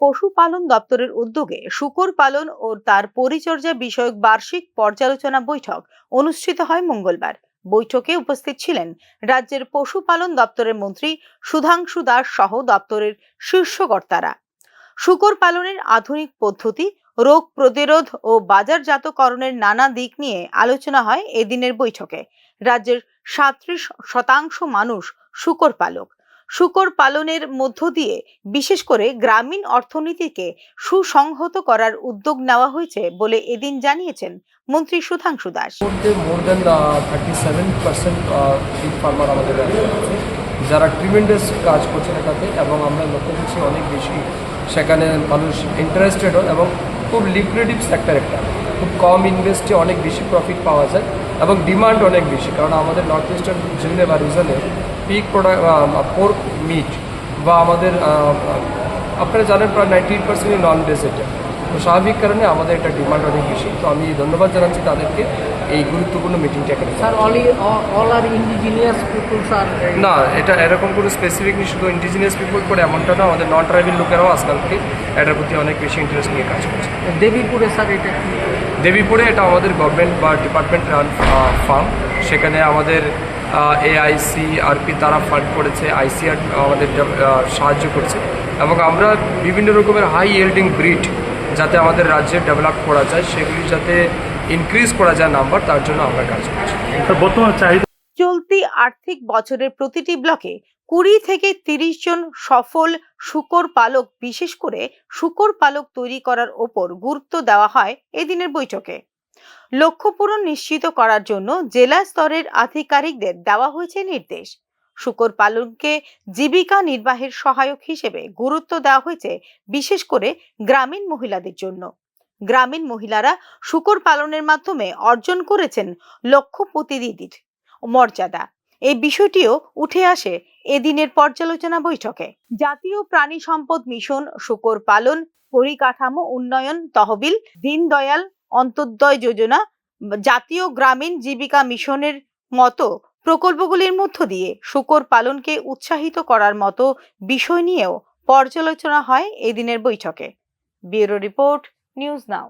পশুপালন দপ্তরের উদ্যোগে শূকর পালন ও তার পরিচর্যা বিষয়ক বার্ষিক পর্যালোচনা বৈঠক অনুষ্ঠিত হয় মঙ্গলবার। বৈঠকে উপস্থিত ছিলেন রাজ্যের পশুপালন দপ্তরের মন্ত্রী সুধাংশু দাস সহ দপ্তরের শীর্ষকর্তারা। শূকর পালনের আধুনিক পদ্ধতি, রোগ প্রতিরোধ ও বাজারজাতকরণের নানা দিক নিয়ে আলোচনা হয় এদিনের বৈঠকে। রাজ্যের সাঁত্রিশ শতাংশ মানুষ শূকর পালক। শূকর পালনের মধ্য দিয়ে বিশেষ করে গ্রামীণ অর্থনীতিকে সুসংহত করার উদ্যোগ নেওয়া হয়েছে বলে এদিন জানিয়েছেন মন্ত্রী সুধাংশু দাস। যারা ট্রিমেন্ডাস কাজ করছেন এটাতে এবং আমরা লক্ষ্য করছি অনেক বেশি। সেখানে মানুষ ইন্টারেস্টেড হয় এবং খুব লিকুইডিভ সেক্টর একটা। খুব কম ইনভেস্টে অনেক বেশি প্রফিট পাওয়া যায়। এবং ডিমান্ড অনেক বেশি কারণ আমাদের নর্থ ইস্টার্ন জোনে বা রিজনে পিক প্রোডাক্ট পোর্ক মিট বা আমাদের আপনারা জানেন প্রায় নাইনটি এইট পার্সেন্টই নন ভেজ এটা। তো স্বাভাবিক কারণে আমাদের এটা ডিমান্ড অনেক বেশি। তো আমি ধন্যবাদ জানাচ্ছি তাদেরকে এই গুরুত্বপূর্ণ মিটিংটা এখানে। All are indigenous peoples are. uh, না এটা এরকম কোনো স্পেসিফিকলি শুধু ইন্ডিজিনিয়াস পিপল করে এমনটা না আমাদের নন ট্রাইবেল লোকেরাও আজকালকে এটার প্রতি অনেক বেশি ইন্টারেস্ট নিয়ে কাজ করছে। দেবীপুরে স্যার এটা কি? দেবীপুরে এটা আমাদের গভর্নমেন্ট বা ডিপার্টমেন্ট রান ফার্ম সেখানে আমাদের এআইসি আরপি তারা ফান্ড করেছে আইসিআর আমাদের সাহায্য করছে। এবং আমরা বিভিন্ন রকমের হাই ইয়েল্ডিং ব্রিড যাতে আমাদের রাজ্যে ডেভেলপ করা যায় সেগুলি যাতে ইনক্রিজ করা যায় নাম্বার তার জন্য আমরা কাজ করছি। বর্তমান চাহিদা চলতি আর্থিক বছরের প্রতিটি ব্লকে কুড়ি থেকে তিরিশ জন সফল শুকর পালক, বিশেষ করে শুকর পালক তৈরি করার ওপর গুরুত্ব দেওয়া হয় এদিনের বৈঠকে। লক্ষ্য পূরণ নিশ্চিত করার জন্য জেলা স্তরের আধিকারিকদের দেওয়া হয়েছে নির্দেশ। শুকর পালনকে জীবিকা নির্বাহের সহায়ক হিসেবে গুরুত্ব দেওয়া হয়েছে, বিশেষ করে গ্রামীণ মহিলাদের জন্য। গ্রামীণ মহিলারা শুকর পালনের মাধ্যমে অর্জন করেছেন লক্ষ্য দিদির মর্যাদা। এই বিষয়টিও উঠে আসে এদিনের পর্যালোচনা বৈঠকে। জাতীয় প্রাণী সম্পদ মিশন, শুকর পালন, পরিকাঠামো উন্নয়ন তহবিল দীনদয়াল অন্তর্দয় যোজনা, জাতীয় গ্রামীণ জীবিকা মিশনের মতো প্রকল্পগুলির মধ্য দিয়ে শুকর পালনকে উৎসাহিত করার মতো বিষয় নিয়েও পর্যালোচনা হয় এদিনের বৈঠকে। Bureau report, news now.